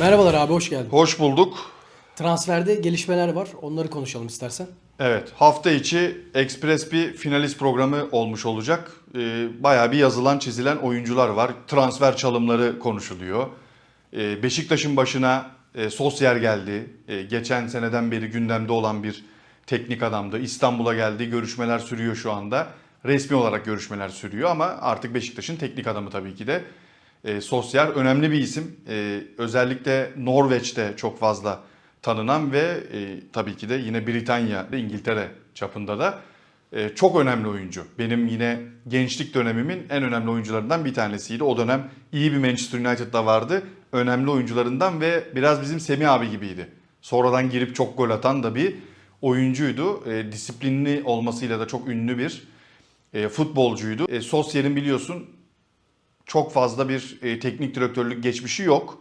Merhabalar abi hoş geldin. Hoş bulduk. Transferde gelişmeler var. Onları konuşalım istersen. Evet, hafta içi Express bir finalist programı olmuş olacak. Ee, bayağı bir yazılan, çizilen oyuncular var. Transfer çalımları konuşuluyor. Ee, Beşiktaş'ın başına e, Sosyer geldi. Ee, geçen seneden beri gündemde olan bir teknik adamdı. İstanbul'a geldi. Görüşmeler sürüyor şu anda. Resmi olarak görüşmeler sürüyor ama artık Beşiktaş'ın teknik adamı tabii ki de. E, Sosyer önemli bir isim. E, özellikle Norveç'te çok fazla tanınan ve e, tabii ki de yine Britanya ve İngiltere çapında da e, çok önemli oyuncu. Benim yine gençlik dönemimin en önemli oyuncularından bir tanesiydi. O dönem iyi bir Manchester United'da vardı. Önemli oyuncularından ve biraz bizim Semih abi gibiydi. Sonradan girip çok gol atan da bir oyuncuydu. E, disiplinli olmasıyla da çok ünlü bir e, futbolcuydu. E, Sosyer'in biliyorsun çok fazla bir e, teknik direktörlük geçmişi yok.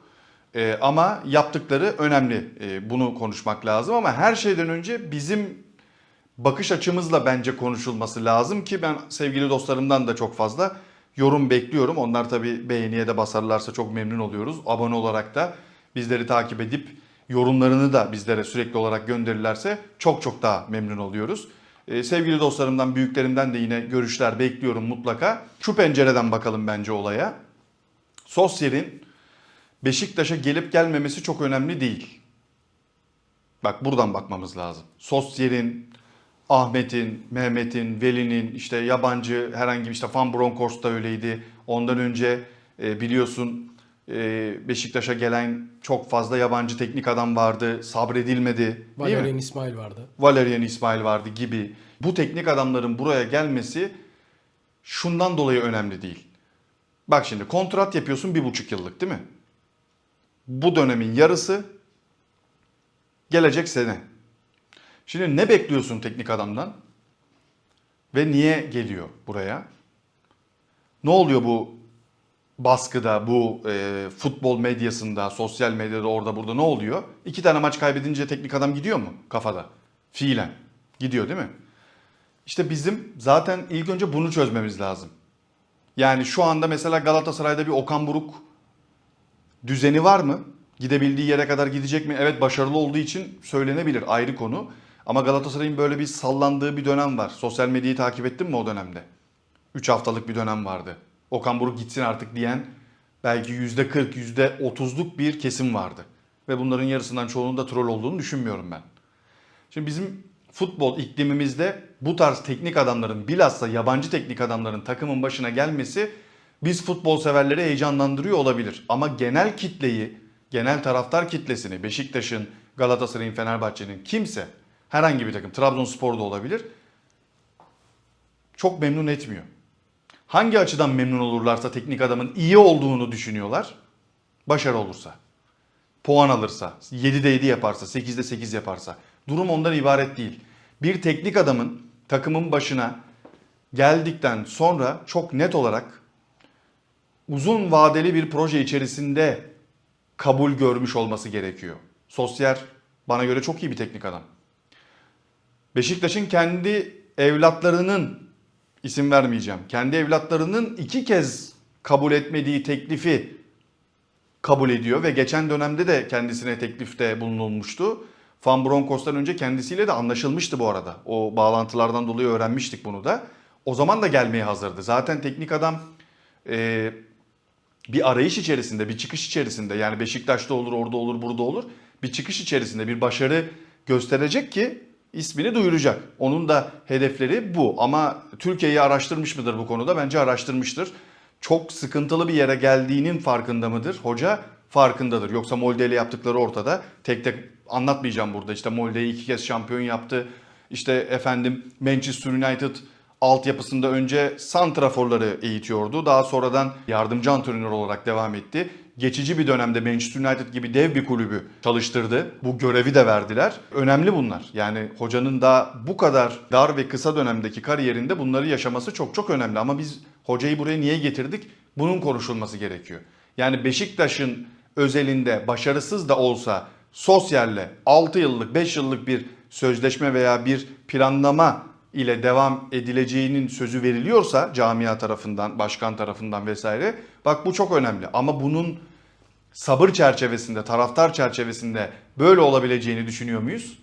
E, ama yaptıkları önemli. E, bunu konuşmak lazım ama her şeyden önce bizim bakış açımızla bence konuşulması lazım ki ben sevgili dostlarımdan da çok fazla yorum bekliyorum. Onlar tabii beğeniye de basarlarsa çok memnun oluyoruz. Abone olarak da bizleri takip edip yorumlarını da bizlere sürekli olarak gönderirlerse çok çok daha memnun oluyoruz. Ee, sevgili dostlarımdan, büyüklerimden de yine görüşler bekliyorum mutlaka. Şu pencereden bakalım bence olaya. Sosyer'in Beşiktaş'a gelip gelmemesi çok önemli değil. Bak buradan bakmamız lazım. Sosyer'in, Ahmet'in, Mehmet'in, Veli'nin, işte yabancı herhangi bir işte Van Bronckhorst da öyleydi. Ondan önce e, biliyorsun Beşiktaş'a gelen çok fazla yabancı teknik adam vardı. Sabredilmedi. Valerian İsmail vardı. Valerian İsmail vardı gibi. Bu teknik adamların buraya gelmesi şundan dolayı önemli değil. Bak şimdi kontrat yapıyorsun bir buçuk yıllık değil mi? Bu dönemin yarısı gelecek sene. Şimdi ne bekliyorsun teknik adamdan? Ve niye geliyor buraya? Ne oluyor bu baskıda, bu e, futbol medyasında, sosyal medyada orada burada ne oluyor? İki tane maç kaybedince teknik adam gidiyor mu kafada? Fiilen. Gidiyor değil mi? İşte bizim zaten ilk önce bunu çözmemiz lazım. Yani şu anda mesela Galatasaray'da bir Okan Buruk düzeni var mı? Gidebildiği yere kadar gidecek mi? Evet başarılı olduğu için söylenebilir ayrı konu. Ama Galatasaray'ın böyle bir sallandığı bir dönem var. Sosyal medyayı takip ettin mi o dönemde? 3 haftalık bir dönem vardı. Okan Buruk gitsin artık diyen belki %40, %30'luk bir kesim vardı. Ve bunların yarısından çoğunun da troll olduğunu düşünmüyorum ben. Şimdi bizim futbol iklimimizde bu tarz teknik adamların bilhassa yabancı teknik adamların takımın başına gelmesi biz futbol severleri heyecanlandırıyor olabilir. Ama genel kitleyi, genel taraftar kitlesini Beşiktaş'ın, Galatasaray'ın, Fenerbahçe'nin kimse herhangi bir takım Trabzonspor da olabilir çok memnun etmiyor. Hangi açıdan memnun olurlarsa teknik adamın iyi olduğunu düşünüyorlar. Başarı olursa. Puan alırsa, 7'de 7 yaparsa, 8'de 8 yaparsa. Durum ondan ibaret değil. Bir teknik adamın takımın başına geldikten sonra çok net olarak uzun vadeli bir proje içerisinde kabul görmüş olması gerekiyor. Sosyer bana göre çok iyi bir teknik adam. Beşiktaş'ın kendi evlatlarının isim vermeyeceğim. Kendi evlatlarının iki kez kabul etmediği teklifi kabul ediyor ve geçen dönemde de kendisine teklifte bulunulmuştu. Van Bronckhorst'tan önce kendisiyle de anlaşılmıştı bu arada. O bağlantılardan dolayı öğrenmiştik bunu da. O zaman da gelmeye hazırdı. Zaten teknik adam e, bir arayış içerisinde, bir çıkış içerisinde yani Beşiktaş'ta olur, orada olur, burada olur. Bir çıkış içerisinde bir başarı gösterecek ki ismini duyuracak. Onun da hedefleri bu ama Türkiye'yi araştırmış mıdır bu konuda? Bence araştırmıştır. Çok sıkıntılı bir yere geldiğinin farkında mıdır? Hoca farkındadır. Yoksa Molde ile yaptıkları ortada. Tek tek anlatmayacağım burada. İşte Molde'yi iki kez şampiyon yaptı. İşte efendim Manchester United altyapısında önce santraforları eğitiyordu. Daha sonradan yardımcı antrenör olarak devam etti. Geçici bir dönemde Manchester United gibi dev bir kulübü çalıştırdı. Bu görevi de verdiler. Önemli bunlar. Yani hocanın da bu kadar dar ve kısa dönemdeki kariyerinde bunları yaşaması çok çok önemli. Ama biz hocayı buraya niye getirdik? Bunun konuşulması gerekiyor. Yani Beşiktaş'ın özelinde başarısız da olsa Sosyal'le 6 yıllık 5 yıllık bir sözleşme veya bir planlama ile devam edileceğinin sözü veriliyorsa camia tarafından, başkan tarafından vesaire bak bu çok önemli. Ama bunun sabır çerçevesinde, taraftar çerçevesinde böyle olabileceğini düşünüyor muyuz?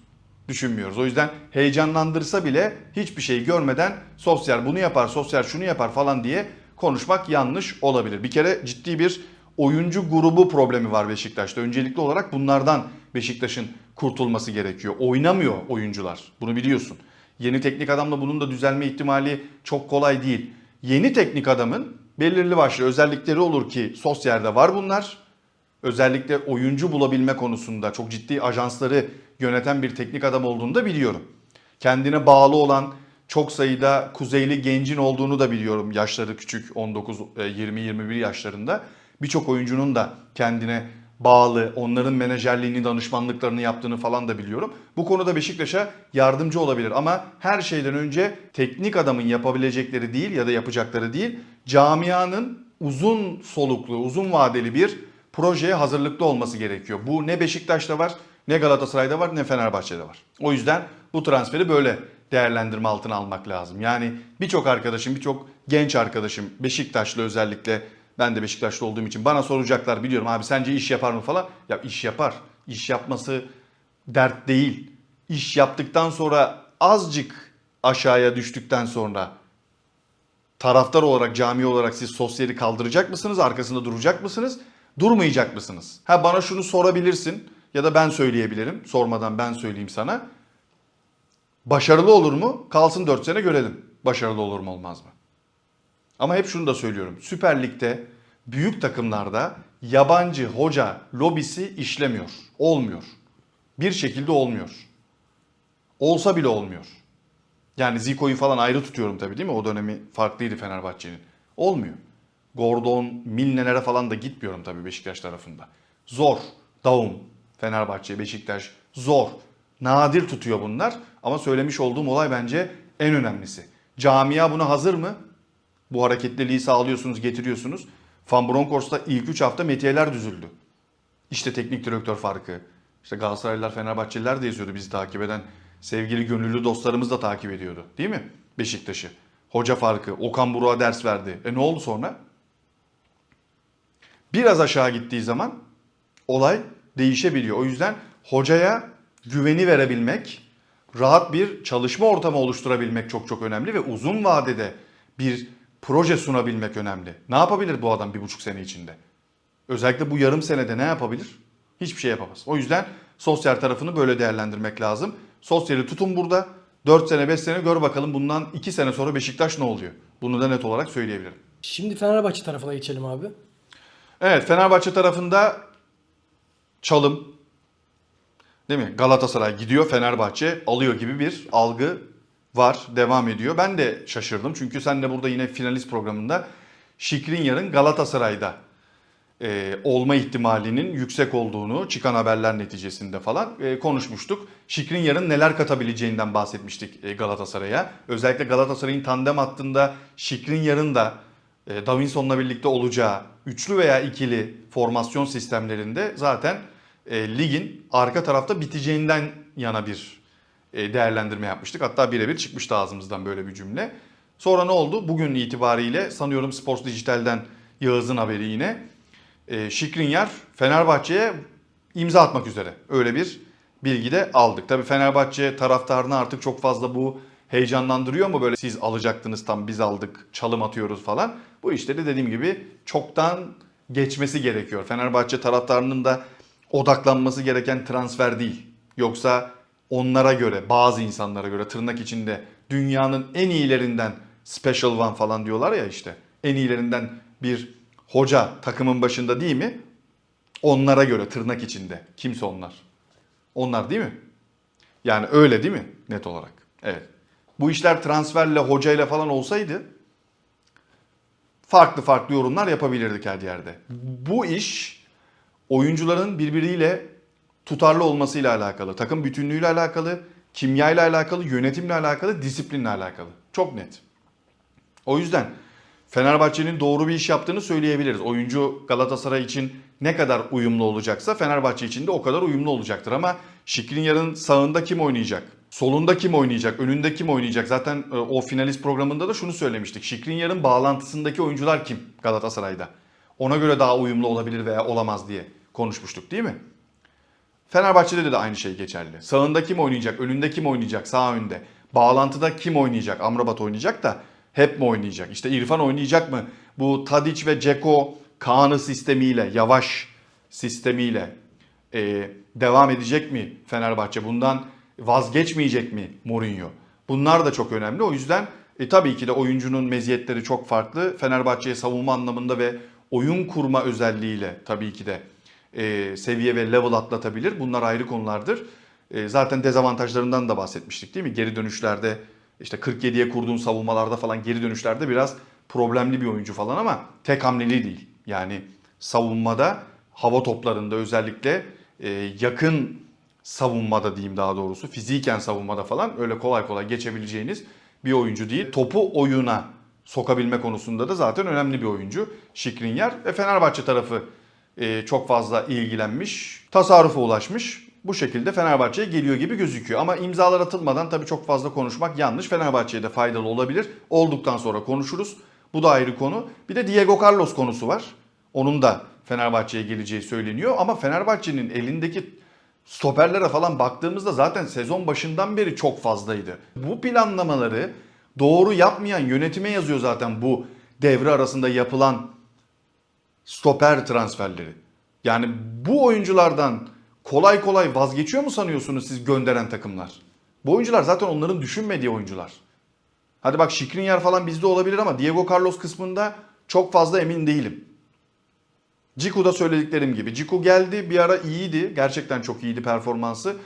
Düşünmüyoruz. O yüzden heyecanlandırsa bile hiçbir şey görmeden sosyal bunu yapar, sosyal şunu yapar falan diye konuşmak yanlış olabilir. Bir kere ciddi bir oyuncu grubu problemi var Beşiktaş'ta. Öncelikli olarak bunlardan Beşiktaş'ın kurtulması gerekiyor. Oynamıyor oyuncular. Bunu biliyorsun. Yeni teknik adamla bunun da düzelme ihtimali çok kolay değil. Yeni teknik adamın belirli başlı özellikleri olur ki sosyalde var bunlar. Özellikle oyuncu bulabilme konusunda çok ciddi ajansları yöneten bir teknik adam olduğunu da biliyorum. Kendine bağlı olan çok sayıda kuzeyli gencin olduğunu da biliyorum. Yaşları küçük 19, 20, 21 yaşlarında. Birçok oyuncunun da kendine bağlı, onların menajerliğini, danışmanlıklarını yaptığını falan da biliyorum. Bu konuda Beşiktaş'a yardımcı olabilir ama her şeyden önce teknik adamın yapabilecekleri değil ya da yapacakları değil, camianın uzun soluklu, uzun vadeli bir projeye hazırlıklı olması gerekiyor. Bu ne Beşiktaş'ta var, ne Galatasaray'da var, ne Fenerbahçe'de var. O yüzden bu transferi böyle değerlendirme altına almak lazım. Yani birçok arkadaşım, birçok genç arkadaşım Beşiktaşlı özellikle ben de Beşiktaşlı olduğum için bana soracaklar biliyorum abi sence iş yapar mı falan. Ya iş yapar. İş yapması dert değil. İş yaptıktan sonra azıcık aşağıya düştükten sonra taraftar olarak, cami olarak siz sosyali kaldıracak mısınız? Arkasında duracak mısınız? Durmayacak mısınız? Ha bana şunu sorabilirsin ya da ben söyleyebilirim. Sormadan ben söyleyeyim sana. Başarılı olur mu? Kalsın 4 sene görelim. Başarılı olur mu olmaz mı? Ama hep şunu da söylüyorum. Süper Lig'de büyük takımlarda yabancı hoca lobisi işlemiyor. Olmuyor. Bir şekilde olmuyor. Olsa bile olmuyor. Yani Zico'yu falan ayrı tutuyorum tabii değil mi? O dönemi farklıydı Fenerbahçe'nin. Olmuyor. Gordon, Milner'e falan da gitmiyorum tabii Beşiktaş tarafında. Zor. Daum, Fenerbahçe, Beşiktaş zor. Nadir tutuyor bunlar ama söylemiş olduğum olay bence en önemlisi. Camia buna hazır mı? Bu hareketliliği sağlıyorsunuz, getiriyorsunuz. Van Bronckhorst'ta ilk 3 hafta metiyeler düzüldü. İşte teknik direktör farkı. İşte Galatasaraylılar, Fenerbahçeliler de yazıyordu bizi takip eden. Sevgili gönüllü dostlarımız da takip ediyordu. Değil mi? Beşiktaş'ı. Hoca farkı. Okan Buruk'a ders verdi. E ne oldu sonra? Biraz aşağı gittiği zaman olay değişebiliyor. O yüzden hocaya güveni verebilmek, rahat bir çalışma ortamı oluşturabilmek çok çok önemli ve uzun vadede bir proje sunabilmek önemli. Ne yapabilir bu adam bir buçuk sene içinde? Özellikle bu yarım senede ne yapabilir? Hiçbir şey yapamaz. O yüzden sosyal tarafını böyle değerlendirmek lazım. Sosyali tutun burada. 4 sene 5 sene gör bakalım bundan 2 sene sonra Beşiktaş ne oluyor? Bunu da net olarak söyleyebilirim. Şimdi Fenerbahçe tarafına geçelim abi. Evet Fenerbahçe tarafında çalım değil mi? Galatasaray gidiyor Fenerbahçe alıyor gibi bir algı var devam ediyor. Ben de şaşırdım çünkü sen de burada yine finalist programında Şikrinyar'ın Galatasaray'da e, olma ihtimalinin yüksek olduğunu çıkan haberler neticesinde falan e, konuşmuştuk. Şikrinyar'ın neler katabileceğinden bahsetmiştik e, Galatasaray'a. Özellikle Galatasaray'ın tandem hattında Şikrinyar'ın da e, Davinson'la birlikte olacağı üçlü veya ikili formasyon sistemlerinde zaten e, ligin arka tarafta biteceğinden yana bir değerlendirme yapmıştık. Hatta birebir çıkmıştı ağzımızdan böyle bir cümle. Sonra ne oldu? Bugün itibariyle sanıyorum Sports Dijital'den Yağız'ın haberi yine. E, Şikrinyar Fenerbahçe'ye imza atmak üzere. Öyle bir bilgi de aldık. Tabii Fenerbahçe taraftarını artık çok fazla bu heyecanlandırıyor mu böyle siz alacaktınız tam biz aldık çalım atıyoruz falan. Bu işleri dediğim gibi çoktan geçmesi gerekiyor. Fenerbahçe taraftarının da odaklanması gereken transfer değil. Yoksa onlara göre bazı insanlara göre tırnak içinde dünyanın en iyilerinden special one falan diyorlar ya işte. En iyilerinden bir hoca takımın başında değil mi? Onlara göre tırnak içinde. Kimse onlar. Onlar değil mi? Yani öyle değil mi net olarak? Evet. Bu işler transferle, hocayla falan olsaydı farklı farklı yorumlar yapabilirdik her yerde. Bu iş oyuncuların birbiriyle tutarlı olmasıyla alakalı, takım bütünlüğüyle alakalı, kimyayla alakalı, yönetimle alakalı, disiplinle alakalı. Çok net. O yüzden Fenerbahçe'nin doğru bir iş yaptığını söyleyebiliriz. Oyuncu Galatasaray için ne kadar uyumlu olacaksa Fenerbahçe için de o kadar uyumlu olacaktır. Ama Şikrinyar'ın sağında kim oynayacak? Solunda kim oynayacak? Önünde kim oynayacak? Zaten e, o finalist programında da şunu söylemiştik. Şikrinyar'ın bağlantısındaki oyuncular kim Galatasaray'da? Ona göre daha uyumlu olabilir veya olamaz diye konuşmuştuk değil mi? Fenerbahçe'de de aynı şey geçerli. Sağında kim oynayacak, önünde kim oynayacak, sağ önde. Bağlantıda kim oynayacak? Amrabat oynayacak da hep mi oynayacak? İşte İrfan oynayacak mı? Bu Tadic ve Ceko Kaan'ı sistemiyle, yavaş sistemiyle e, devam edecek mi Fenerbahçe? Bundan vazgeçmeyecek mi Mourinho? Bunlar da çok önemli. O yüzden e, tabii ki de oyuncunun meziyetleri çok farklı. Fenerbahçe'ye savunma anlamında ve oyun kurma özelliğiyle tabii ki de e, seviye ve level atlatabilir. Bunlar ayrı konulardır. E, zaten dezavantajlarından da bahsetmiştik değil mi? Geri dönüşlerde işte 47'ye kurduğun savunmalarda falan geri dönüşlerde biraz problemli bir oyuncu falan ama tek hamleli değil. Yani savunmada hava toplarında özellikle e, yakın savunmada diyeyim daha doğrusu fiziken savunmada falan öyle kolay kolay geçebileceğiniz bir oyuncu değil. Topu oyuna sokabilme konusunda da zaten önemli bir oyuncu Şikrinyer ve Fenerbahçe tarafı çok fazla ilgilenmiş, tasarrufa ulaşmış. Bu şekilde Fenerbahçe'ye geliyor gibi gözüküyor. Ama imzalar atılmadan tabii çok fazla konuşmak yanlış. Fenerbahçe'ye de faydalı olabilir. Olduktan sonra konuşuruz. Bu da ayrı konu. Bir de Diego Carlos konusu var. Onun da Fenerbahçe'ye geleceği söyleniyor. Ama Fenerbahçe'nin elindeki stoperlere falan baktığımızda zaten sezon başından beri çok fazlaydı. Bu planlamaları doğru yapmayan yönetime yazıyor zaten bu devre arasında yapılan stoper transferleri. Yani bu oyunculardan kolay kolay vazgeçiyor mu sanıyorsunuz siz gönderen takımlar? Bu oyuncular zaten onların düşünmediği oyuncular. Hadi bak Şikrinyar falan bizde olabilir ama Diego Carlos kısmında çok fazla emin değilim. Ciku'da söylediklerim gibi. Ciku geldi bir ara iyiydi. Gerçekten çok iyiydi performansı.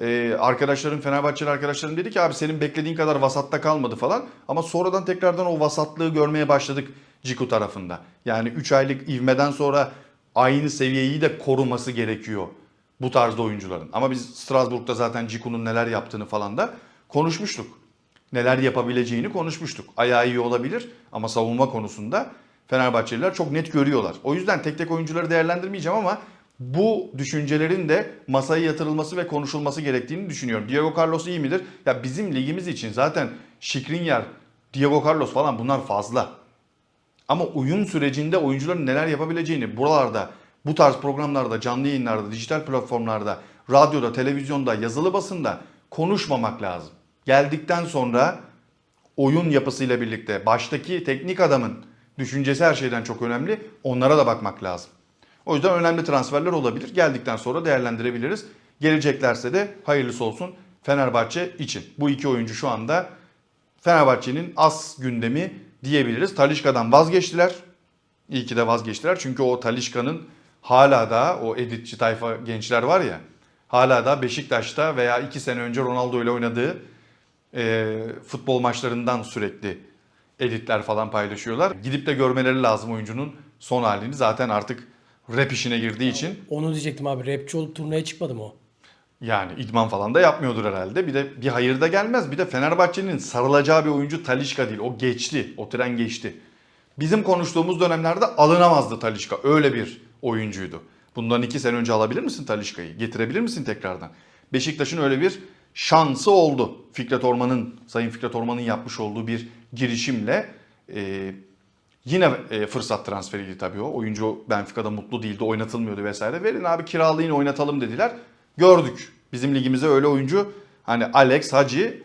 Ee, arkadaşlarım Fenerbahçeli arkadaşlarım dedi ki abi senin beklediğin kadar vasatta kalmadı falan. Ama sonradan tekrardan o vasatlığı görmeye başladık Ciku tarafında. Yani 3 aylık ivmeden sonra aynı seviyeyi de koruması gerekiyor bu tarzda oyuncuların. Ama biz Strasbourg'da zaten Ciku'nun neler yaptığını falan da konuşmuştuk. Neler yapabileceğini konuşmuştuk. Ayağı iyi olabilir ama savunma konusunda Fenerbahçeliler çok net görüyorlar. O yüzden tek tek oyuncuları değerlendirmeyeceğim ama bu düşüncelerin de masaya yatırılması ve konuşulması gerektiğini düşünüyorum. Diego Carlos iyi midir? Ya bizim ligimiz için zaten Şikrinyar, Diego Carlos falan bunlar fazla. Ama oyun sürecinde oyuncuların neler yapabileceğini buralarda, bu tarz programlarda, canlı yayınlarda, dijital platformlarda, radyoda, televizyonda, yazılı basında konuşmamak lazım. Geldikten sonra oyun yapısıyla birlikte baştaki teknik adamın düşüncesi her şeyden çok önemli. Onlara da bakmak lazım. O yüzden önemli transferler olabilir. Geldikten sonra değerlendirebiliriz. Geleceklerse de hayırlısı olsun Fenerbahçe için. Bu iki oyuncu şu anda Fenerbahçe'nin az gündemi diyebiliriz. Talişka'dan vazgeçtiler. İyi ki de vazgeçtiler. Çünkü o Talişka'nın hala da o editçi tayfa gençler var ya hala da Beşiktaş'ta veya iki sene önce Ronaldo ile oynadığı e, futbol maçlarından sürekli editler falan paylaşıyorlar. Gidip de görmeleri lazım oyuncunun son halini. Zaten artık rap işine girdiği için Onu diyecektim abi. Rapçi olup turneye çıkmadı mı o? yani idman falan da yapmıyordur herhalde. Bir de bir hayır da gelmez. Bir de Fenerbahçe'nin sarılacağı bir oyuncu Talişka değil. O geçti. O tren geçti. Bizim konuştuğumuz dönemlerde alınamazdı Talişka. Öyle bir oyuncuydu. Bundan iki sene önce alabilir misin Talişka'yı? Getirebilir misin tekrardan? Beşiktaş'ın öyle bir şansı oldu. Fikret Orman'ın, Sayın Fikret Orman'ın yapmış olduğu bir girişimle e, yine e, fırsat transferiydi tabii o. Oyuncu Benfica'da mutlu değildi, oynatılmıyordu vesaire. Verin abi kiralayın oynatalım dediler. Gördük. Bizim ligimize öyle oyuncu hani Alex, Hacı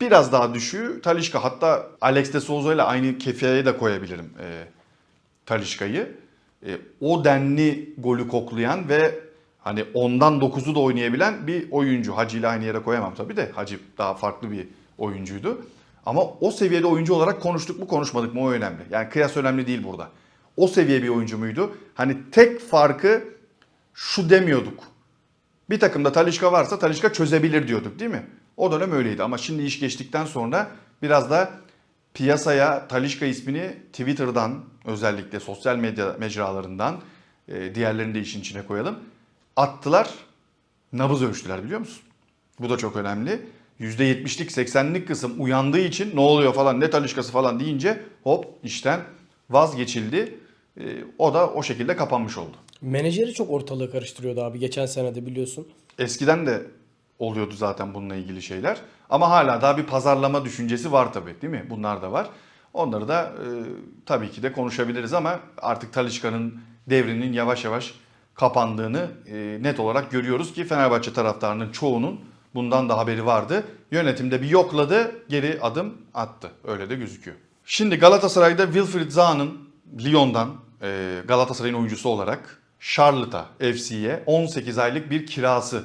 biraz daha düşüğü Talişka. Hatta Alex de Souza ile aynı kefeye de koyabilirim e, Talişka'yı. E, o denli golü koklayan ve hani ondan 9'u da oynayabilen bir oyuncu. Hacı ile aynı yere koyamam tabii de. Hacı daha farklı bir oyuncuydu. Ama o seviyede oyuncu olarak konuştuk mu konuşmadık mı o önemli. Yani kıyas önemli değil burada. O seviye bir oyuncu muydu? Hani tek farkı şu demiyorduk. Bir takımda Talişka varsa Talişka çözebilir diyorduk değil mi? O dönem öyleydi ama şimdi iş geçtikten sonra biraz da piyasaya Talişka ismini Twitter'dan özellikle sosyal medya mecralarından e, diğerlerini de işin içine koyalım. Attılar, nabız ölçtüler biliyor musun? Bu da çok önemli. %70'lik 80'lik kısım uyandığı için ne oluyor falan ne Talişkası falan deyince hop işten vazgeçildi. E, o da o şekilde kapanmış oldu. Menajeri çok ortalığı karıştırıyordu abi. Geçen sene de biliyorsun. Eskiden de oluyordu zaten bununla ilgili şeyler. Ama hala daha bir pazarlama düşüncesi var tabii değil mi? Bunlar da var. Onları da e, tabii ki de konuşabiliriz ama artık Talişka'nın devrinin yavaş yavaş kapandığını e, net olarak görüyoruz ki Fenerbahçe taraftarının çoğunun bundan da haberi vardı. Yönetimde bir yokladı, geri adım attı. Öyle de gözüküyor. Şimdi Galatasaray'da Wilfried Zaha'nın Lyon'dan e, Galatasaray'ın oyuncusu olarak Charlotte'a FC'ye 18 aylık bir kirası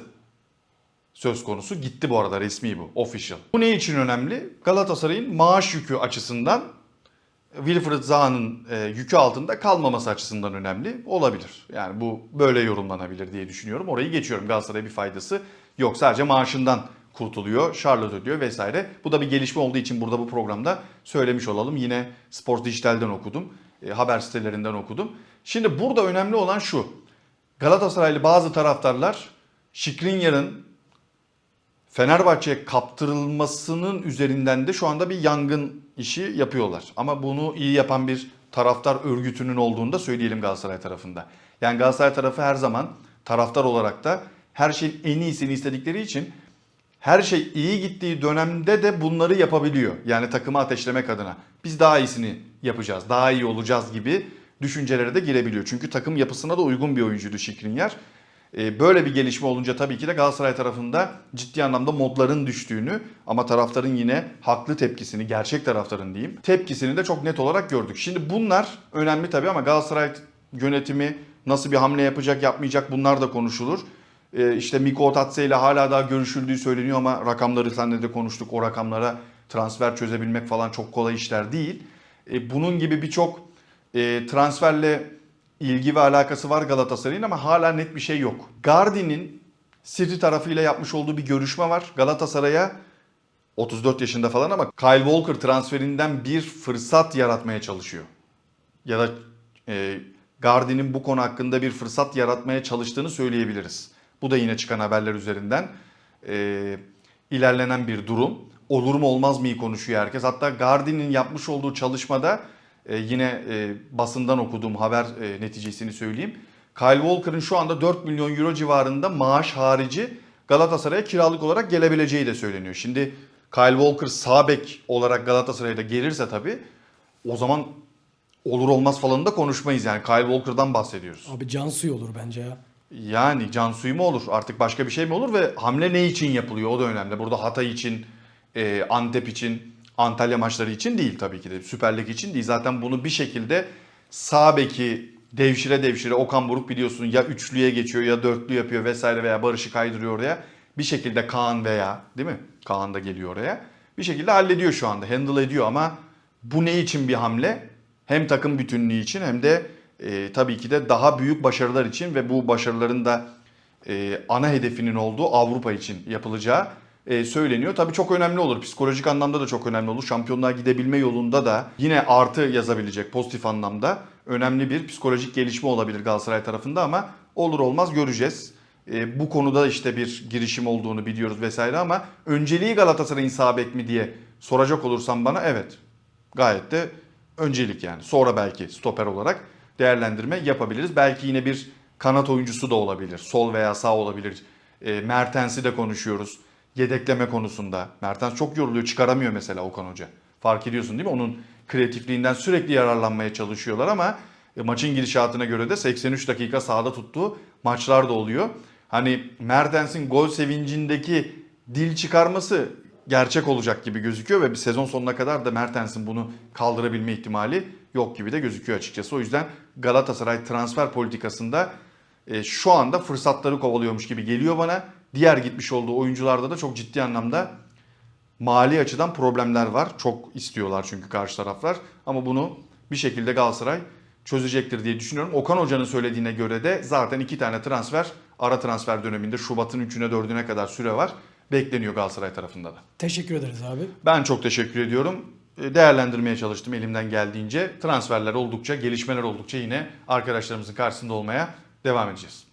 söz konusu. Gitti bu arada resmi bu. Official. Bu ne için önemli? Galatasaray'ın maaş yükü açısından Wilfried Zaha'nın e, yükü altında kalmaması açısından önemli olabilir. Yani bu böyle yorumlanabilir diye düşünüyorum. Orayı geçiyorum. Galatasaray'a bir faydası yok. Sadece maaşından kurtuluyor. Charlotte ödüyor vesaire. Bu da bir gelişme olduğu için burada bu programda söylemiş olalım. Yine Spor Dijital'den okudum. e, haber sitelerinden okudum. Şimdi burada önemli olan şu. Galatasaraylı bazı taraftarlar Şikrinyar'ın Fenerbahçe'ye kaptırılmasının üzerinden de şu anda bir yangın işi yapıyorlar. Ama bunu iyi yapan bir taraftar örgütünün olduğunu da söyleyelim Galatasaray tarafında. Yani Galatasaray tarafı her zaman taraftar olarak da her şeyin en iyisini istedikleri için her şey iyi gittiği dönemde de bunları yapabiliyor. Yani takımı ateşlemek adına. Biz daha iyisini yapacağız, daha iyi olacağız gibi düşüncelere de girebiliyor. Çünkü takım yapısına da uygun bir oyuncuydu Şikrinyar. Ee, Böyle bir gelişme olunca tabii ki de Galatasaray tarafında ciddi anlamda modların düştüğünü ama taraftarın yine haklı tepkisini, gerçek taraftarın diyeyim, tepkisini de çok net olarak gördük. Şimdi bunlar önemli tabii ama Galatasaray yönetimi nasıl bir hamle yapacak, yapmayacak bunlar da konuşulur. Ee, işte Miko Tatse ile hala daha görüşüldüğü söyleniyor ama rakamları seninle de konuştuk. O rakamlara transfer çözebilmek falan çok kolay işler değil. Ee, bunun gibi birçok e, transferle ilgi ve alakası var Galatasaray'ın ama hala net bir şey yok. Gardi'nin City tarafıyla yapmış olduğu bir görüşme var. Galatasaray'a 34 yaşında falan ama Kyle Walker transferinden bir fırsat yaratmaya çalışıyor. Ya da e, Gardi'nin bu konu hakkında bir fırsat yaratmaya çalıştığını söyleyebiliriz. Bu da yine çıkan haberler üzerinden e, ilerlenen bir durum. Olur mu olmaz mı konuşuyor herkes. Hatta Gardi'nin yapmış olduğu çalışmada e, yine e, basından okuduğum haber e, neticesini söyleyeyim. Kyle Walker'ın şu anda 4 milyon euro civarında maaş harici Galatasaray'a kiralık olarak gelebileceği de söyleniyor. Şimdi Kyle Walker sağ bek olarak Galatasaray'da gelirse tabii o zaman olur olmaz falan da konuşmayız yani. Kyle Walker'dan bahsediyoruz. Abi can suyu olur bence ya. Yani can suyu mu olur artık başka bir şey mi olur ve hamle ne için yapılıyor o da önemli. Burada Hatay için, e, Antep için, Antalya maçları için değil tabii ki de Süper Lig için değil. Zaten bunu bir şekilde sağ beki devşire devşire Okan Buruk biliyorsun ya üçlüye geçiyor ya dörtlü yapıyor vesaire veya Barış'ı kaydırıyor oraya. Bir şekilde Kaan veya değil mi? Kaan da geliyor oraya. Bir şekilde hallediyor şu anda handle ediyor ama bu ne için bir hamle? Hem takım bütünlüğü için hem de e, tabii ki de daha büyük başarılar için ve bu başarıların da e, ana hedefinin olduğu Avrupa için yapılacağı e, söyleniyor. Tabii çok önemli olur. Psikolojik anlamda da çok önemli olur. Şampiyonluğa gidebilme yolunda da yine artı yazabilecek pozitif anlamda önemli bir psikolojik gelişme olabilir Galatasaray tarafında ama olur olmaz göreceğiz. E, bu konuda işte bir girişim olduğunu biliyoruz vesaire ama önceliği Galatasaray'ın sağ bek mi diye soracak olursam bana evet. Gayet de öncelik yani. Sonra belki stoper olarak değerlendirme yapabiliriz. Belki yine bir kanat oyuncusu da olabilir. Sol veya sağ olabilir. E, Mertens'i de konuşuyoruz. Yedekleme konusunda. Mertens çok yoruluyor. Çıkaramıyor mesela Okan Hoca. Fark ediyorsun değil mi? Onun kreatifliğinden sürekli yararlanmaya çalışıyorlar ama e, maçın gidişatına göre de 83 dakika sahada tuttuğu maçlar da oluyor. Hani Mertens'in gol sevincindeki dil çıkarması gerçek olacak gibi gözüküyor ve bir sezon sonuna kadar da Mertens'in bunu kaldırabilme ihtimali yok gibi de gözüküyor açıkçası. O yüzden Galatasaray transfer politikasında e, şu anda fırsatları kovalıyormuş gibi geliyor bana. Diğer gitmiş olduğu oyuncularda da çok ciddi anlamda mali açıdan problemler var. Çok istiyorlar çünkü karşı taraflar. Ama bunu bir şekilde Galatasaray çözecektir diye düşünüyorum. Okan Hoca'nın söylediğine göre de zaten iki tane transfer ara transfer döneminde Şubat'ın 3'üne 4'üne kadar süre var. Bekleniyor Galatasaray tarafında da. Teşekkür ederiz abi. Ben çok teşekkür ediyorum. E, Değerlendirmeye çalıştım elimden geldiğince. Transferler oldukça, gelişmeler oldukça yine arkadaşlarımızın karşısında olmaya devam edeceğiz.